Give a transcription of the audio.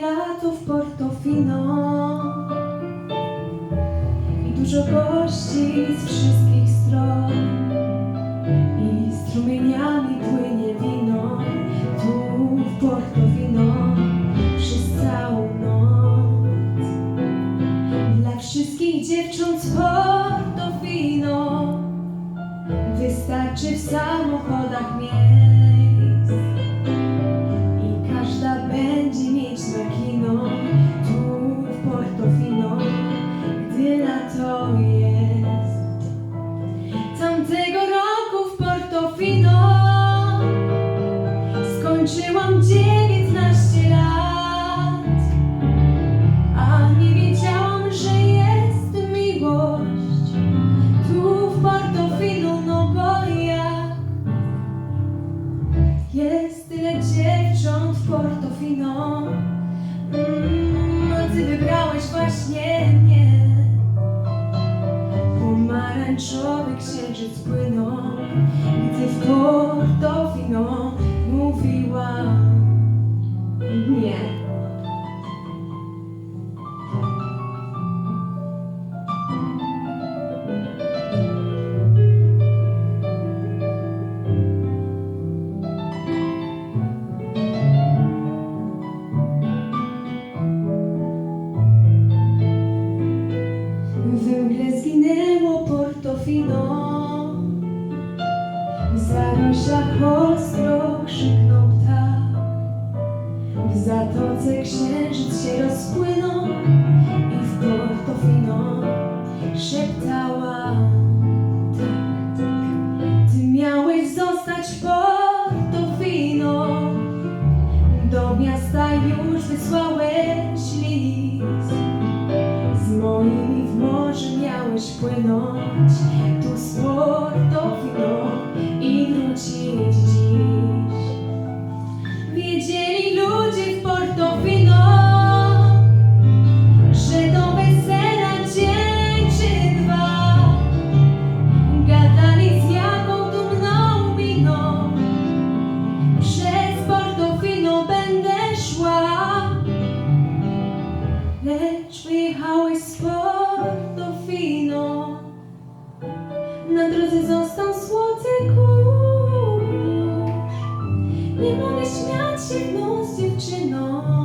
lato w Portofino i dużo gości z wszystkich stron i strumieniami płynie wino tu w Portofino przez całą noc. Dla wszystkich dziewcząt z Portofino wystarczy w samochodach miejsc skończyłam 19 lat, a nie wiedziałam, że jest miłość tu w Portofino, no bo jak jest tyle dziewcząt w Portofino, mm, a ty wybrałeś właśnie mnie. Pomarańczowy księżyc płynął, gdy w Portofino mówiłam nie. Zginęło Portofino W zaroślach zatoce księżyc się rozpłynął I w Portofino szeptała. Tak Ty miałeś zostać w Portofino Do miasta już wysłałeś list. Z moimi w morze miałeś płynąć. Tu z Portofino Lecz wyjechałeś z Portofino. Na drodze został kurz. Nie mogę śmiać się w nos dziewczyną